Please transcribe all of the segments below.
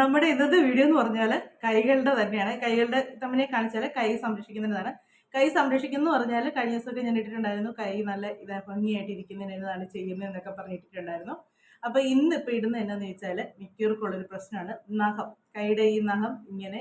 നമ്മുടെ ഇന്നത്തെ വീഡിയോ എന്ന് പറഞ്ഞാൽ കൈകളുടെ തന്നെയാണ്. കൈകളുടെ തമ്മിനെ കാണിച്ചാൽ കൈ സംരക്ഷിക്കുന്നതാണ് കൈ സംരക്ഷിക്കുന്നു പറഞ്ഞാൽ കഴിഞ്ഞ ദിവസമൊക്കെ ഞാൻ ഇട്ടിട്ടുണ്ടായിരുന്നു. കൈ നല്ല ഇത് ഭംഗിയായിട്ട് ഇരിക്കുന്നതിനാണ് ചെയ്യുന്നതെന്നൊക്കെ പറഞ്ഞിട്ടുണ്ടായിരുന്നു അപ്പോൾ ഇന്ന് ഇപ്പോൾ ഇടുന്ന എന്നാന്ന് വെച്ചാൽ മിക്കവർക്കുള്ളൊരു പ്രശ്നമാണ് നഖം. കൈയുടെ ഈ നഖം ഇങ്ങനെ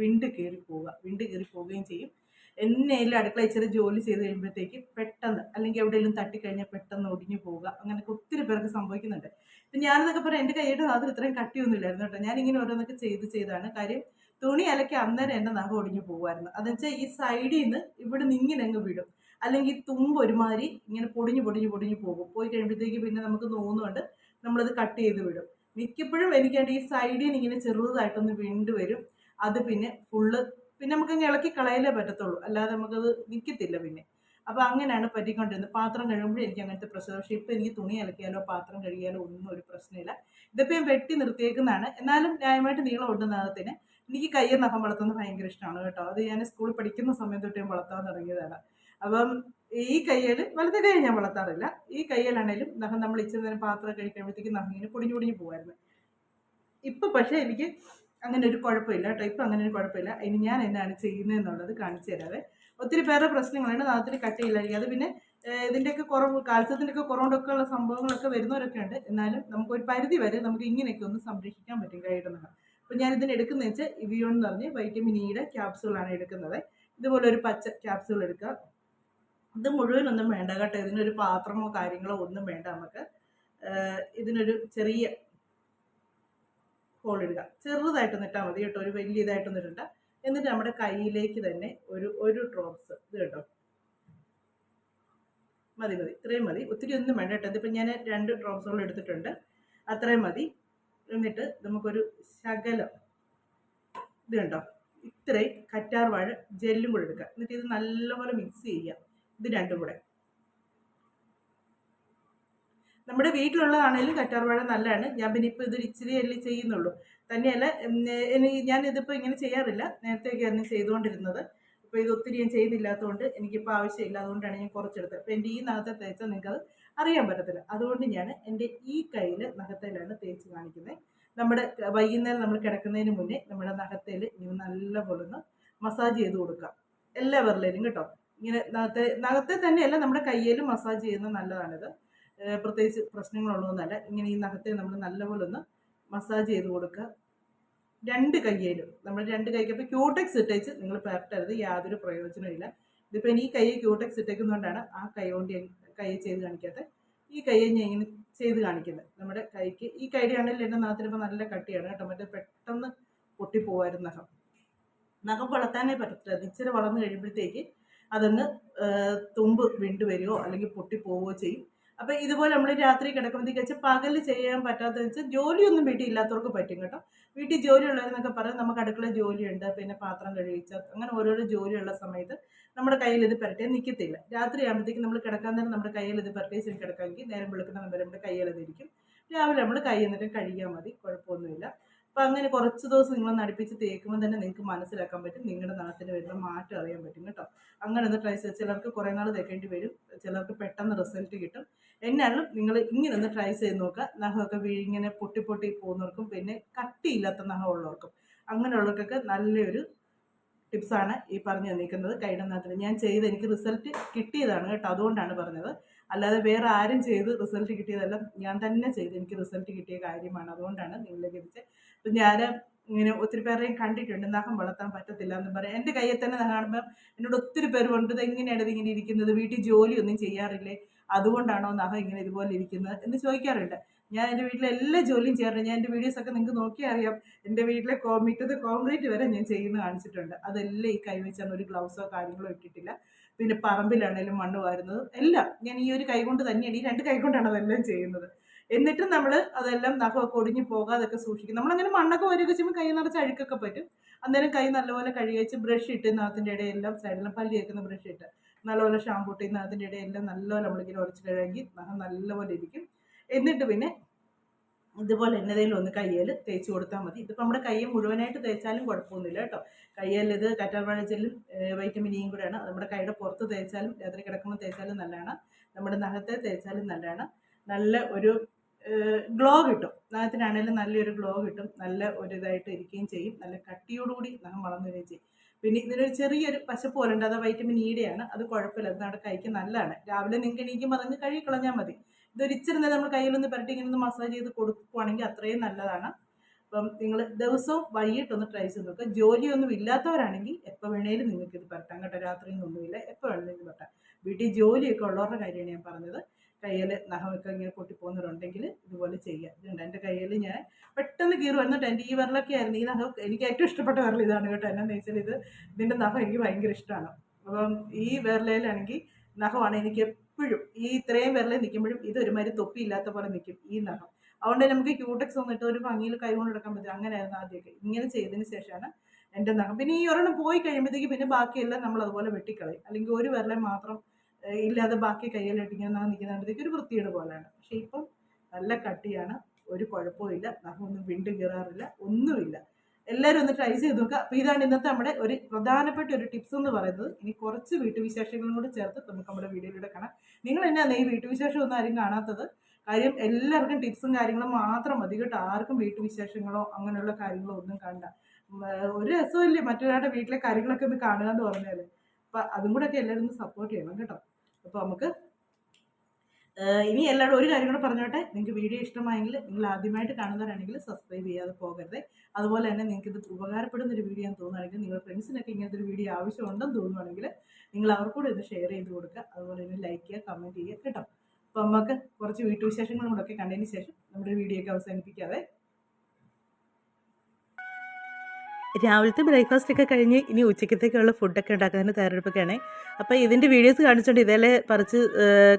വിണ്ട് കീറി പോവുക. വിണ്ട് കീറി പോവുകയും ചെയ്യും. എന്നേലും അടുക്കള ഇച്ചിരി ജോലി ചെയ്ത് കഴിയുമ്പോഴത്തേക്ക് പെട്ടെന്ന് അല്ലെങ്കിൽ എവിടെയെങ്കിലും തട്ടിക്കഴിഞ്ഞാൽ പെട്ടെന്ന് ഒടിഞ്ഞു പോവുക. അങ്ങനെയൊക്കെ ഒത്തിരി പേർക്ക് സംഭവിക്കുന്നുണ്ട്. ഇപ്പം ഞാനെന്നൊക്കെ പറയാം എന്റെ കൈയുടെ സാധനം ഇത്രയും കട്ടിയൊന്നും കേട്ടോ. ഞാൻ ഇങ്ങനെ ഓരോന്നൊക്കെ ചെയ്ത് ചെയ്താണ്. കാര്യം തുണി അലക്കി അന്നേരം എന്റെ നഖം ഒടിഞ്ഞു പോകുമായിരുന്നു. അതെന്നുവെച്ചാൽ ഈ സൈഡിൽ നിന്ന് ഇവിടെ നിന്ന് ഇങ്ങനെ അങ്ങ് വിടും അല്ലെങ്കിൽ തുമ്പ് ഒരുമാതിരി ഇങ്ങനെ പൊടിഞ്ഞു പൊടിഞ്ഞു പൊടിഞ്ഞു പോകും. പോയി കഴിയുമ്പോഴത്തേക്ക് പിന്നെ നമുക്ക് തോന്നുന്നുണ്ട് നമ്മളത് കട്ട് ചെയ്ത് വിടും. മിക്കപ്പോഴും എനിക്കാണ്ട് ഈ സൈഡിൽ നിന്ന് ഇങ്ങനെ ചെറുതായിട്ടൊന്ന് വിണ്ട് വരും അത് പിന്നെ ഫുള്ള് പിന്നെ നമുക്ക് ഇളക്കി കളയലേ പറ്റത്തുള്ളൂ. അല്ലാതെ നമുക്കത് നിൽക്കത്തില്ല പിന്നെ. അപ്പോൾ അങ്ങനെയാണ് പറ്റിക്കൊണ്ടിരുന്നത്. പാത്രം കഴിയുമ്പോൾ എനിക്ക് അങ്ങനത്തെ പ്രശ്നം. പക്ഷേ ഇപ്പൊ എനിക്ക് തുണി അലക്കിയാലോ പാത്രം കഴുകിയാലോ ഒന്നും ഒരു പ്രശ്നമില്ല. ഇതിപ്പോൾ ഞാൻ വെട്ടി നിർത്തിയേക്കുന്നതാണ്. എന്നാലും ന്യായമായിട്ട് നീളം ഉണ്ടെന്നതിന് എനിക്ക് കയ്യിൽ നഖം വളർത്തുന്നത് ഭയങ്കര ഇഷ്ടമാണ് കേട്ടോ. അത് ഞാൻ സ്കൂളിൽ പഠിക്കുന്ന സമയത്ത് തൊട്ട് ഞാൻ വളർത്താൻ തുടങ്ങിയതാണ്. അപ്പം ഈ കയ്യിൽ വലത്തെ കൈ ഞാൻ വളർത്താറില്ല. ഈ കയ്യിലാണേലും നഖം നമ്മൾ ഇച്ചിരി നേരം പാത്രം കഴിക്കുമ്പോഴത്തേക്ക് നഖം ഇങ്ങനെ പൊടിഞ്ഞു പൊടിഞ്ഞു പോകുമായിരുന്നു. ഇപ്പം പക്ഷേ എനിക്ക് അങ്ങനെ ഒരു കുഴപ്പമില്ല കേട്ടോ. ഇപ്പം അങ്ങനെ ഒരു കുഴപ്പമില്ല. ഇനി ഞാൻ എന്താണ് ചെയ്യുന്നതെന്നുള്ളത് കാണിച്ചു തരാവേ. ഒത്തിരി പേരുടെ പ്രശ്നങ്ങളുണ്ട് നാളത്തിൽ ചെയ്യില്ലായിരിക്കും അത് പിന്നെ ഇതിന്റെയൊക്കെ കുറവ് കാൽസ്യത്തിന്റെയൊക്കെ കുറവുകൊണ്ടൊക്കെ ഉള്ള സംഭവങ്ങളൊക്കെ വരുന്നവരൊക്കെ ഉണ്ട്. എന്നാലും നമുക്ക് ഒരു പരിധി വരെ നമുക്ക് ഇങ്ങനെയൊക്കെ ഒന്ന് സംരക്ഷിക്കാൻ പറ്റും കൈയിടുന്നത്. അപ്പോൾ അപ്പം ഞാൻ ഇതിന് എടുക്കുന്നത് വെച്ചാൽ ഇവിയോൺ എന്ന് പറഞ്ഞ് വൈറ്റമിൻ ഇയുടെ ക്യാപ്സൂളാണ് എടുക്കുന്നത്. ഇതുപോലെ ഒരു പച്ച ക്യാപ്സൂൾ എടുക്കുക. ഇത് മുഴുവനൊന്നും വേണ്ട കേട്ടോ. ഇതിനൊരു പാത്രമോ കാര്യങ്ങളോ ഒന്നും വേണ്ട നമുക്ക്. ഇതിനൊരു ചെറിയ ഹോൾ ഇടുക. ചെറുതായിട്ട് ഇട്ടാൽ മതി കേട്ടോ ഒരു വലിയ ഇതായിട്ടൊന്നും എന്നിട്ട് നമ്മുടെ കയ്യിലേക്ക് തന്നെ ഒരു ഒരു ഡ്രോപ്സ് ഇത് കേട്ടോ. മതി മതി ഇത്രയും മതി. ഒത്തിരി ഒന്നും വേണ്ട കേട്ടോ. ഇതിപ്പോൾ ഞാൻ രണ്ട് ഡ്രോപ്സുകൾ എടുത്തിട്ടുണ്ട്. അത്രയും മതി. എന്നിട്ട് നമുക്കൊരു ശകലം ഇത് കണ്ടോ? ഇത്രയും കറ്റാർ വാഴ ജെല്ലും കൂടെ എടുക്കുക. എന്നിട്ട് ഇത് നല്ലപോലെ മിക്സ് ചെയ്യുക. ഇത് രണ്ടും കൂടെ. നമ്മുടെ വീട്ടിലുള്ളതാണെങ്കിലും കറ്റാർവാഴ നല്ലതാണ്. ഞാൻ പിന്നെ ഇപ്പോൾ ഇത് ഇച്ചിരി അല്ലേ ചെയ്യുന്നുള്ളൂ. തന്നെയല്ല ഞാൻ ഇതിപ്പോൾ ഇങ്ങനെ ചെയ്യാറില്ല. നേരത്തെയൊക്കെ ആയിരുന്നു ചെയ്തുകൊണ്ടിരുന്നത്. അപ്പോൾ ഇത് ഒത്തിരി ഞാൻ ചെയ്തില്ലാത്തതുകൊണ്ട് എനിക്കിപ്പോൾ ആവശ്യമില്ല. അതുകൊണ്ടാണ് ഞാൻ കുറച്ചെടുത്തത്. അപ്പോൾ എന്റെ ഈ നഖത്തെ തേച്ചാൽ നിങ്ങൾക്കത് അറിയാൻ പറ്റത്തില്ല. അതുകൊണ്ട് ഞാൻ എന്റെ ഈ കയ്യിൽ നഖത്തേലാണ് തേച്ച് കാണിക്കുന്നത്. നമ്മുടെ വൈകുന്നേരം നമ്മൾ കിടക്കുന്നതിന് മുന്നേ നമ്മുടെ നഖത്തേൽ ഇങ്ങനെ നല്ലപോലെ ഒന്ന് മസാജ് ചെയ്ത് കൊടുക്കാം. എല്ലാ വിരലിലും കേട്ടോ. ഇങ്ങനെ നഖത്തെ നഖത്തെ തന്നെയല്ല നമ്മുടെ കയ്യിലും മസാജ് ചെയ്യുന്നത് നല്ലതാണിത്. പ്രത്യേകിച്ച് പ്രശ്നങ്ങളുള്ളതൊന്നല്ല ഇങ്ങനെ ഈ നഖത്തെ നമ്മൾ നല്ലപോലെ ഒന്ന് മസാജ് ചെയ്ത് കൊടുക്കുക. രണ്ട് കയ്യിലും നമ്മൾ രണ്ട് കൈക്ക് ഇപ്പോൾ ക്യൂടെക്സ് ഇട്ടേച്ച് നിങ്ങൾ പെരട്ടരുത് യാതൊരു പ്രയോജനവും ഇല്ല. ഇതിപ്പോൾ ഈ കൈ ക്യൂടെക്സ് ഇട്ടേക്കുന്നതുകൊണ്ടാണ് ആ കൈ കൊണ്ട് കൈ ചെയ്ത് കാണിക്കാത്തത് ഈ കൈയെ ഞാൻ ഇങ്ങനെ ചെയ്ത് കാണിക്കുന്നത്. നമ്മുടെ കൈക്ക് ഈ കൈയുടെ ആണെങ്കിൽ എന്റെ നഖത്തിനിപ്പോൾ നല്ല കട്ടിയാണ് കേട്ടോ. മറ്റേ പെട്ടെന്ന് പൊട്ടിപ്പോവായിരുന്നു നഖം. നഖം വളർത്താനേ പറ്റത്തില്ല. ഇച്ചിരി വളർന്നു കഴിയുമ്പോഴത്തേക്ക് അതങ്ങ് തുമ്പ് വിണ്ടു വരികയോ അല്ലെങ്കിൽ പൊട്ടിപ്പോവുകയോ ചെയ്യും. അപ്പം ഇതുപോലെ നമ്മൾ രാത്രി കിടക്കുമ്പോഴത്തേക്ക് വെച്ചാൽ പകൽ ചെയ്യാൻ പറ്റാത്തതെന്ന് വെച്ചാൽ ജോലിയൊന്നും വീട്ടിൽ ഇല്ലാത്തവർക്ക് പറ്റും കേട്ടോ. വീട്ടിൽ ജോലി ഉള്ളവരെന്നൊക്കെ പറയാം നമുക്ക് അടുക്കള ജോലിയുണ്ട് പിന്നെ പാത്രം കഴിച്ച അങ്ങനെ ഓരോരോ ജോലിയുള്ള സമയത്ത് നമ്മുടെ കയ്യിൽ ഇത് പുരട്ടിയാൽ നിൽക്കത്തില്ല രാത്രി ആകുമ്പോഴത്തേക്കും നമ്മൾ കിടക്കാൻ നേരം നമ്മുടെ കയ്യിൽ ഇത് പുരട്ടിച്ച് കിടക്കാമെങ്കിൽ നേരം വെളുക്കുന്ന നമ്മുടെ കയ്യിൽ ഇതിരിക്കും രാവിലെ നമ്മൾ കൈ എന്നിട്ട് കഴുകിയാൽ മതി കുഴപ്പമൊന്നുമില്ല. അപ്പം അങ്ങനെ കുറച്ച് ദിവസം നിങ്ങൾ നടിപ്പിച്ച് തേക്കുമ്പോൾ തന്നെ നിങ്ങൾക്ക് മനസ്സിലാക്കാൻ പറ്റും നിങ്ങളുടെ നഖത്തിന് വരുന്ന മാറ്റം അറിയാൻ പറ്റും കേട്ടോ. അങ്ങനെ ഒന്ന് ട്രൈ ചെയ്ത് ചിലർക്ക് കുറേ നാൾ തേക്കേണ്ടി വരും ചിലർക്ക് പെട്ടെന്ന് റിസൾട്ട് കിട്ടും. എന്നാലും നിങ്ങൾ ഇങ്ങനെ ഒന്ന് ട്രൈ ചെയ്ത് നോക്കുക. നഖമൊക്കെ ഇങ്ങനെ പൊട്ടി പൊട്ടി പോകുന്നവർക്കും പിന്നെ കട്ടിയില്ലാത്ത നഖം ഉള്ളവർക്കും. അങ്ങനെയുള്ളവർക്കൊക്കെ നല്ലൊരു ടിപ്സാണ് ഈ പറഞ്ഞു തന്നിരിക്കുന്നത്. കൈയുടെ നാട്ടിൽ ഞാൻ ചെയ്ത് എനിക്ക് റിസൾട്ട് കിട്ടിയതാണ് കേട്ടോ അതുകൊണ്ടാണ് പറഞ്ഞത്. അല്ലാതെ വേറെ ആരും ചെയ്ത് റിസൾട്ട് കിട്ടിയതല്ല. ഞാൻ തന്നെ ചെയ്ത് എനിക്ക് റിസൾട്ട് കിട്ടിയ കാര്യമാണ്. അതുകൊണ്ടാണ് നിങ്ങളിലേക്ക് എത്തിച്ചത് അപ്പം ഞാൻ ഇങ്ങനെ ഒത്തിരി പേരെയും കണ്ടിട്ടുണ്ട്. നഖം വളർത്താൻ പറ്റത്തില്ല എന്ന് പറയാം. എന്റെ കയ്യിൽ തന്നെ കാണുമ്പോൾ എന്നോട് ഒത്തിരി പേര് കൊണ്ട് ഇത് എങ്ങനെയാണ് ഇതിങ്ങനെ ഇരിക്കുന്നത്? വീട്ടിൽ ജോലിയൊന്നും ചെയ്യാറില്ലേ? അതുകൊണ്ടാണോ നഖം ഇങ്ങനെ ഇതുപോലെ ഇരിക്കുന്നത്? എന്ന് ചോദിക്കാറുണ്ട്. ഞാൻ എന്റെ വീട്ടിലെ എല്ലാ ജോലിയും ചെയ്യാറുണ്ട്. ഞാൻ എന്റെ വീഡിയോസ് ഒക്കെ നിങ്ങൾക്ക് നോക്കിയാൽ അറിയാം. എന്റെ വീട്ടിലെ കോമിറ്റത് കോൺക്രീറ്റ് വരെ ഞാൻ ചെയ്യുന്ന കാണിച്ചിട്ടുണ്ട്. അതെല്ലാം ഈ കൈവച്ചാണ് ഒരു ഗ്ലൗസോ കാര്യങ്ങളോ ഇട്ടിട്ടില്ല. പിന്നെ പറമ്പിലാണേലും മണ്ണ് വാരുന്നത്. എല്ലാം ഞാൻ ഈ ഒരു കൈ കൊണ്ട് തന്നെയാണ് ഈ രണ്ട് കൈ കൊണ്ടാണ് അതെല്ലാം ചെയ്യുന്നത്. എന്നിട്ടും നമ്മൾ അതെല്ലാം നഖമൊക്കെ ഒടിഞ്ഞു പോകാതൊക്കെ സൂക്ഷിക്കും. നമ്മളങ്ങനെ മണ്ണൊക്കെ വരികയൊക്കെ ചെയ്യുമ്പോൾ കൈ നിറച്ച് അഴുക്കൊക്കെ പറ്റും. അന്നേരം കൈ നല്ലപോലെ കഴുകിച്ച് ബ്രഷ് ഇട്ട് നഖത്തിന്റെ ഇടയെല്ലാം സൈഡിലും പല്ലി വെക്കുന്ന ബ്രഷ് ഇട്ട് നല്ലപോലെ ഷാമ്പൂ നാത്തിന്റെ നഖത്തിന്റെ ഇടയെല്ലാം നല്ലപോലെ നമ്മളിങ്ങനെ ഉരച്ച് കഴുകി നഖം നല്ലപോലെ ഇരിക്കും. എന്നിട്ട് പിന്നെ ഇതുപോലെ എന്നതേലും ഒന്ന് കയ്യിൽ തേച്ച് കൊടുത്താൽ മതി. ഇതിപ്പോൾ നമ്മുടെ കയ്യെ മുഴുവനായിട്ട് തേച്ചാലും കുഴപ്പമൊന്നുമില്ല കേട്ടോ. കയ്യിൽ ഇത് കറ്റാർവാഴ ജെല്ലും വൈറ്റമിൻ ഇയും കൂടെയാണ്. നമ്മുടെ കൈയുടെ പുറത്ത് തേച്ചാലും രാത്രി കിടക്കുമ്പോൾ തേച്ചാലും നല്ലതാണ്. നമ്മുടെ നഖത്തെ തേച്ചാലും നല്ലതാണ്. നല്ല ഒരു ഗ്ലോ കിട്ടും. നഖത്തിനാണെങ്കിലും നല്ലൊരു ഗ്ലോ കിട്ടും. നല്ല ഒരു ഇതായിട്ട് ഇരിക്കുകയും ചെയ്യും. നല്ല കട്ടിയോടുകൂടി നഖം വളർന്നു വരികയും ചെയ്യും. പിന്നെ ഇതിനൊരു ചെറിയൊരു പശപ്പ് പോലെ ഉണ്ട് അത് വൈറ്റമിൻ ഇയുടെയാണ് അത് കുഴപ്പമില്ല. അത് നമ്മുടെ കൈക്ക് നല്ലതാണ്. രാവിലെ നിങ്ങൾക്ക് എണീക്കുമ്പോൾ അതങ്ങ് കഴുകി കളഞ്ഞാൽ മതി. ഇതൊരു ഇച്ചിരി നേരം നമ്മൾ കയ്യിലൊന്ന് പുരട്ടി ഇങ്ങനെ ഒന്ന് മസാജ് ചെയ്ത് കൊടുക്കുകയാണെങ്കിൽ അത്രയും നല്ലതാണ്. അപ്പം നിങ്ങൾ ദിവസവും വൈകിട്ടൊന്ന് ട്രൈ ചെയ്ത് നോക്കുക ജോലിയൊന്നും ഇല്ലാത്തവരാണെങ്കിൽ എപ്പോൾ വേണേലും നിങ്ങൾക്ക് ഇത് പരട്ടാം കേട്ടോ. രാത്രിയൊന്നുമില്ല എപ്പോൾ വേണമെങ്കിലും പരട്ടാം വീട്ടിൽ ജോലിയൊക്കെ ഉള്ളവരുടെ കാര്യമാണ് ഞാൻ പറഞ്ഞത്. കയ്യിൽ നഖമൊക്കെ ഇങ്ങനെ പൊട്ടിപ്പോകുന്നവരുണ്ടെങ്കിൽ ഇതുപോലെ ചെയ്യാം. ഇതുണ്ട്. എന്റെ കയ്യിൽ ഞാൻ പെട്ടെന്ന് കീറി വന്നിട്ട് എന്റെ ഈ വിരലൊക്കെ ആയിരുന്നു. ഈ നഖം എനിക്ക് ഏറ്റവും ഇഷ്ടപ്പെട്ട വിരൽ ഇതാണ് കേട്ടോ. എന്നാന്ന് വെച്ചാൽ ഇത് ഇതിന്റെ നഖം എനിക്ക് ഭയങ്കര ഇഷ്ടമാണ്. അപ്പം ഈ വിരലയിലാണെങ്കിൽ നഖമാണ് എനിക്ക് എപ്പോഴും ഈ ഇത്രയും വിരലിൽ നിൽക്കുമ്പോഴും ഇത് ഒരുമാതിരി തൊപ്പിയില്ലാത്ത പോലെ നിൽക്കും ഈ നഖം അതുകൊണ്ട് നമുക്ക് ക്യൂടെക്സ് വന്നിട്ട് ഒരു ഭംഗിയിൽ കൈ കൊണ്ട് എടുക്കാൻ പറ്റും. അങ്ങനെയായിരുന്നു ആദ്യമൊക്കെ. ഇങ്ങനെ ചെയ്തതിന് ശേഷമാണ് എന്റെ നഖം പിന്നെ ഈ ഒരെണ്ണം പോയി കഴിയുമ്പോഴത്തേക്ക് പിന്നെ ബാക്കിയെല്ലാം നമ്മൾ അതുപോലെ വെട്ടിക്കളയും. അല്ലെങ്കിൽ ഒരു വിരലെ മാത്രം ഇല്ലാതെ ബാക്കി കയ്യിലിട്ട് ഇങ്ങനെ നഖം നിൽക്കുന്നുണ്ടെങ്കിൽ ഒരു വൃത്തിയുടെ പോലെയാണ്. പക്ഷേ ഇപ്പം നല്ല കട്ടിയാണ്. ഒരു കുഴപ്പമില്ല നഖമൊന്നും വിണ്ടും കീറാറില്ല ഒന്നുമില്ല. എല്ലാവരും ഒന്ന് ട്രൈ ചെയ്ത് നോക്കുക അപ്പോൾ ഇതാണ് ഇന്നത്തെ നമ്മുടെ ഒരു പ്രധാനപ്പെട്ട ഒരു ടിപ്സ് എന്ന് പറയുന്നത്. ഇനി കുറച്ച് വീട്ടുവിശേഷങ്ങളും കൂടി ചേർത്ത് നമുക്ക് നമ്മുടെ വീഡിയോയിലൂടെ കാണാം. നിങ്ങൾ എന്നാണ് ഈ വീട്ടുവിശേഷം ഒന്നും ആരും കാണാത്തത്? കാര്യം എല്ലാവർക്കും ടിപ്സും കാര്യങ്ങളും മാത്രം മതി കേട്ടോ. ആർക്കും വീട്ടുവിശേഷങ്ങളോ അങ്ങനെയുള്ള കാര്യങ്ങളോ ഒന്നും കാണണ്ട. ഒരു രസമില്ലേ മറ്റൊരാളുടെ വീട്ടിലെ കാര്യങ്ങളൊക്കെ ഒന്ന് കാണുക എന്ന് പറഞ്ഞാൽ അപ്പം അതും കൂടെ ഒക്കെ എല്ലാവരും ഒന്ന് സപ്പോർട്ട് ചെയ്യണം കേട്ടോ. അപ്പോൾ നമുക്ക് ഇനി എല്ലാവരും ഒരു കാര്യം കൂടെ പറഞ്ഞോട്ടെ? നിങ്ങൾക്ക് വീഡിയോ ഇഷ്ടമായെങ്കിൽ നിങ്ങൾ ആദ്യമായിട്ട് കാണുന്നവരാണെങ്കിൽ സബ്സ്ക്രൈബ് ചെയ്യാതെ പോകരുത്. അതുപോലെ തന്നെ നിങ്ങൾക്ക് ഇത് ഉപകാരപ്പെടുന്ന ഒരു വീഡിയോ എന്ന് തോന്നുകയാണെങ്കിൽ നിങ്ങൾ ഫ്രണ്ട്സിനൊക്കെ ഇങ്ങനത്തെ ഒരു വീഡിയോ ആവശ്യമുണ്ടെന്ന് തോന്നുവാണെങ്കിൽ നിങ്ങൾ അവർക്കൂടെ ഇത് ഷെയർ ചെയ്ത് കൊടുക്കുക. അതുപോലെ തന്നെ ലൈക്ക് ചെയ്യുക കമന്റ് ചെയ്യുക കേട്ടോ. അപ്പോൾ നമുക്ക് കുറച്ച് വീട്ടുവിശേഷങ്ങളും കൂടെ ഒക്കെ കണ്ടതിന് ശേഷം നമ്മുടെ വീഡിയോ ഒക്കെ അവസാനിപ്പിക്കാതെ രാവിലത്തെ ബ്രേക്ക്ഫാസ്റ്റ് ഒക്കെ കഴിഞ്ഞ് ഇനി ഉച്ചക്കത്തേക്കുള്ള ഫുഡൊക്കെ ഉണ്ടാക്കുന്നതിന് തയ്യാറെടുപ്പൊക്കെയാണ്. അപ്പോൾ ഇതിന്റെ വീഡിയോസ് കാണിച്ചുകൊണ്ട് ഇതേലെ പറിച്ച്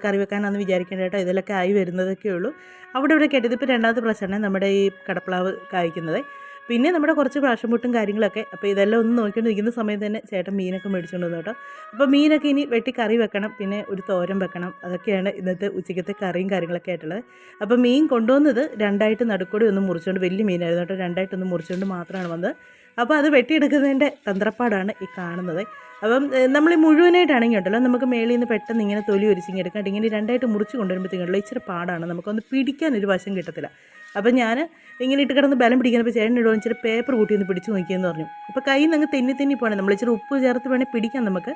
കറി വെക്കാനാണെന്ന് വിചാരിക്കേണ്ട കേട്ടോ. ഇതിലൊക്കെ ആയി വരുന്നതൊക്കെ ഉള്ളൂ. അവിടെ ഇവിടെ കേട്ടത് ഇപ്പോൾ രണ്ടാമത്തെ പ്രശ്നമാണ് നമ്മുടെ ഈ കടപ്ലാവ് കായ്ക്കുന്നത്. പിന്നെ നമ്മുടെ കുറച്ച് പ്രാഷമുട്ടും കാര്യങ്ങളൊക്കെ. അപ്പോൾ ഇതെല്ലാം ഒന്ന് നോക്കിക്കൊണ്ട് നിൽക്കുന്ന സമയത്ത് തന്നെ ചേട്ടൻ മീനൊക്കെ മേടിച്ചുകൊണ്ട് വന്നു കേട്ടോ. അപ്പോൾ മീനൊക്കെ ഇനി വെട്ടി കറി വെക്കണം. പിന്നെ ഒരു തോരൻ വെക്കണം. അതൊക്കെയാണ് ഇന്നത്തെ ഉച്ചയ്ക്കത്തെ കറിയും കാര്യങ്ങളൊക്കെ ആയിട്ടുള്ളത്. അപ്പോൾ മീൻ കൊണ്ടുവന്നത് രണ്ടായിട്ട് നടുക്കൂടി ഒന്ന് മുറിച്ചുകൊണ്ട് വലിയ മീനായിരുന്നു കേട്ടോ. രണ്ടായിട്ടൊന്ന് മുറിച്ചുകൊണ്ട് മാത്രമാണ് വന്നത്. അപ്പോൾ അത് വെട്ടിയെടുക്കുന്നതിന്റെ തന്ത്രപ്പാടാണ് ഈ കാണുന്നത്. അപ്പം നമ്മൾ ഈ മുഴുവനായിട്ടാണെങ്കിൽ ഉണ്ടല്ലോ നമുക്ക് മേളിൽ നിന്ന് പെട്ടെന്ന് ഇങ്ങനെ തൊലി ഒരിച്ചിങ്ങെടുക്കാണ്ട് ഇങ്ങനെ രണ്ടായിട്ട് മുറിച്ച് കൊണ്ടുവരുമ്പോഴത്തേക്കുണ്ടല്ലോ ഇച്ചിരി പാടാണ്. നമുക്കൊന്ന് പിടിക്കാൻ ഒരു വശം കിട്ടത്തില്ല. അപ്പം ഞാൻ ഇങ്ങനെ ഇട്ട് കിടന്ന് ബലം പിടിക്കുന്നപ്പോൾ ചേട്ടൻ ഇടുവാൻ ഇച്ചിരി പേപ്പർ കൂട്ടി ഒന്ന് പിടിച്ച് നോക്കിയെന്ന് പറഞ്ഞു. അപ്പോൾ കൈ നിന്ന് തെന്നി തെന്നി പോകണം. നമ്മൾ ഇച്ചിരി ഉപ്പ് ചേർത്ത് വേണേൽ പിടിക്കാം നമുക്ക്.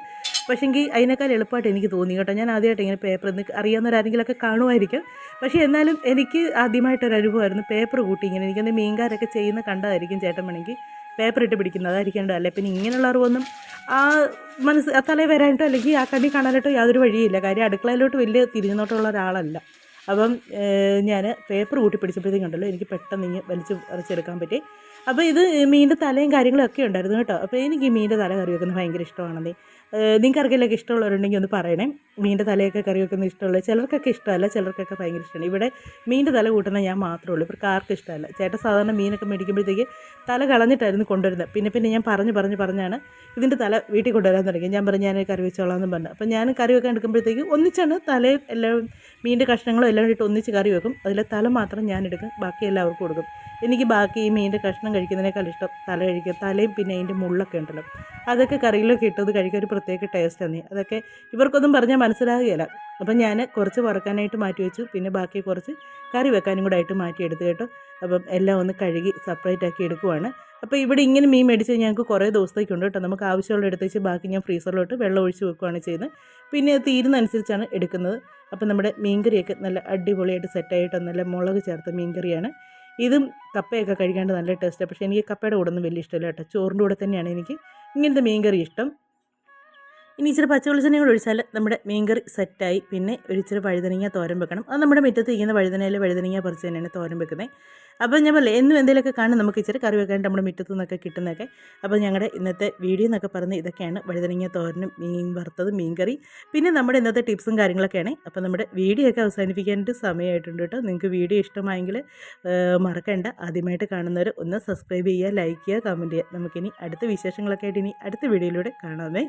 പക്ഷേങ്കിൽ അതിനേക്കാൾ എളുപ്പമായിട്ട് എനിക്ക് തോന്നി കേട്ടോ. ഞാൻ ആദ്യമായിട്ട് ഇങ്ങനെ പേപ്പർ ഇന്ന് അറിയാവുന്നവരാരെങ്കിലൊക്കെ കാണുമായിരിക്കും. പക്ഷേ എന്നാലും എനിക്ക് ആദ്യമായിട്ടൊരു അനുഭവമായിരുന്നു പേപ്പർ കൂട്ടി ഇങ്ങനെ എനിക്കൊന്ന് മീൻകാരൊക്കെ ചെയ്യുന്ന കണ്ടതായിരിക്കും ചേട്ടൻ വേണമെങ്കിൽ. പേപ്പർ ഇട്ട് പിടിക്കുന്നത് അതായിരിക്കേണ്ടത് അല്ലേ? പിന്നെ ഇങ്ങനെയുള്ള അറിവൊന്നും ആ മനസ്സ് ആ തലയിൽ വരാനായിട്ടോ അല്ലെങ്കിൽ ആ കണ്ണി കാണാനായിട്ടോ യാതൊരു വഴിയില്ല. കാര്യം അടുക്കളയിലോട്ട് വലിയ തിരിഞ്ഞോട്ടുള്ള ഒരാളല്ല. അപ്പം ഞാൻ പേപ്പർ കൂട്ടി പിടിച്ചപ്പോഴത്തേക്കും എനിക്ക് പെട്ടെന്ന് ഇങ്ങനെ വലിച്ച് വറച്ചെടുക്കാൻ പറ്റി. അപ്പോൾ ഇത് മീനിന്റെ തലയും കാര്യങ്ങളൊക്കെ ഉണ്ടായിരുന്നു കേട്ടോ. അപ്പോൾ എനിക്ക് ഈ മീനിന്റെ തല കറി വെക്കുന്നത് ഭയങ്കര ഇഷ്ടമാണെന്നേ. നിങ്ങൾക്ക് ആർക്കെല്ലാം ഇഷ്ടമുള്ളവരുണ്ടെങ്കിൽ ഒന്ന് പറയണേ. മീന്റെ തലയൊക്കെ കറി വെക്കുന്ന ഇഷ്ടമുള്ളത് ചിലർക്കൊക്കെ ഇഷ്ടമല്ല ചിലർക്കൊക്കെ ഭയങ്കര ഇഷ്ടമാണ്. ഇവിടെ മീന്റെ തല കൂട്ടുന്ന ഞാൻ മാത്രമേ ഉള്ളൂ ഇവർക്ക് ആർക്കും ഇഷ്ടമല്ല. ചേട്ടൻ സാധാരണ മീനൊക്കെ മേടിക്കുമ്പോഴത്തേക്ക് തല കളഞ്ഞിട്ടായിരുന്നു കൊണ്ടുവരുന്നത്. പിന്നെ പിന്നെ ഞാൻ പറഞ്ഞ് പറഞ്ഞ് പറഞ്ഞാണ് ഇതിന്റെ തല വീട്ടിൽ കൊണ്ടുവരാൻ തുടങ്ങി. ഞാൻ പറഞ്ഞു ഞാൻ കറി വെച്ചോളാം എന്ന് പറഞ്ഞു. അപ്പോൾ ഞാൻ കറി വെക്കാൻ എടുക്കുമ്പോഴത്തേക്ക് ഒന്നിച്ചാണ് തലയും എല്ലാം മീനിന്റെ കഷ്ണങ്ങളും എല്ലാം ഇട്ട് ഒന്നിച്ച് കറി വെക്കും. അതിലെ തല മാത്രം ഞാൻ എടുക്കും. ബാക്കി എല്ലാവർക്കും കൊടുക്കും. എനിക്ക് ബാക്കി ഈ മീനിന്റെ കഷ്ണം കഴിക്കുന്നതിനേക്കാൾ ഇഷ്ടം തല കഴിക്കുക തലയും പിന്നെ അതിന്റെ മുള്ളൊക്കെ ഉണ്ടല്ലോ. അതൊക്കെ കറിയിലൊക്കെ ഇട്ടത് കഴിക്കാൻ ഒരു പ്രത്യേക ടേസ്റ്റാണ് അതൊക്കെ ഇവർക്കൊന്നും പറഞ്ഞാൽ മനസ്സിലാകുകയില്ല. അപ്പം ഞാൻ കുറച്ച് വറക്കാനായിട്ട് മാറ്റി വെച്ചു. പിന്നെ ബാക്കി കുറച്ച് കറി വെക്കാനും കൂടെ ആയിട്ട് മാറ്റിയെടുത്ത് കേട്ടോ. അപ്പം എല്ലാം ഒന്ന് കഴുകി സെപ്പറേറ്റ് ആക്കി എടുക്കുവാണ്. അപ്പോൾ ഇവിടെ ഇങ്ങനെ മീൻ മേടിച്ച് ഞങ്ങൾക്ക് കുറേ ദിവസത്തേക്കുണ്ട് കേട്ടോ. നമുക്ക് ആവശ്യമുള്ള എടുത്തേച്ച് ബാക്കി ഞാൻ ഫ്രീസറിലോട്ട് വെള്ളം ഒഴിച്ച് വെക്കുകയാണ് ചെയ്യുന്നത്. പിന്നെ തീരുന്നതനുസരിച്ചാണ് എടുക്കുന്നത്. അപ്പോൾ നമ്മുടെ മീൻകറിയൊക്കെ നല്ല അടിപൊളിയായിട്ട് സെറ്റായിട്ട് നല്ല മുളക് ചേർത്ത മീൻകറിയാണ്. ഇതും കപ്പയൊക്കെ കഴിക്കാണ്ട് നല്ല ടേസ്റ്റാണ് പക്ഷേ എനിക്ക് കപ്പയുടെ കൂടെ ഒന്നും വലിയ ഇഷ്ടമില്ല കേട്ടോ. ചോറിന്റെ കൂടെ തന്നെയാണ് എനിക്ക് ഇങ്ങനത്തെ മീൻകറി ഇഷ്ടം. ഇനി ഇച്ചിരി പച്ചവെളിച്ചെണ്ണയും കൂടെ ഒഴിച്ചാൽ നമ്മുടെ മീൻകറി സെറ്റായി. പിന്നെ ഒരു ഇച്ചിരി വഴുതനങ്ങ തോരൻ വെക്കണം. അത് നമ്മുടെ മുറ്റത്ത് ഇരിക്കുന്ന വഴുതനയിൽ വഴുതനങ്ങ പറിച്ച് തന്നെയാണ് തോരൻ വെക്കുന്നത്. അപ്പോൾ ഞാൻ പറയുന്നത് എന്നും എന്തെങ്കിലുമൊക്കെ കാണും നമുക്ക് ഇച്ചിരി കറി വെക്കാൻ നമ്മുടെ മുറ്റത്തു നിന്നൊക്കെ കിട്ടുന്നതൊക്കെ. അപ്പോൾ ഞങ്ങളുടെ ഇന്നത്തെ വീഡിയോ എന്നൊക്കെ പറഞ്ഞ് ഇതൊക്കെയാണ്. വഴുതനങ്ങ തോരനും മീൻ വറുത്തത് മീൻകറി പിന്നെ നമ്മുടെ ഇന്നത്തെ ടിപ്സും കാര്യങ്ങളൊക്കെയാണ്. അപ്പോൾ നമ്മുടെ വീഡിയോ ഒക്കെ അവസാനിപ്പിക്കാനായിട്ട് സമയമായിട്ടുണ്ട് കേട്ടോ. നിങ്ങൾക്ക് വീഡിയോ ഇഷ്ടമായെങ്കിൽ മറക്കേണ്ട. ആദ്യമായിട്ട് കാണുന്നവർ ഒന്ന് സബ്സ്ക്രൈബ് ചെയ്യുക ലൈക്ക് ചെയ്യുക കമന്റ് ചെയ്യുക. നമുക്കിനി അടുത്ത വിശേഷങ്ങളൊക്കെ ആയിട്ട് ഇനി അടുത്ത വീഡിയോയിലൂടെ കാണാമേ.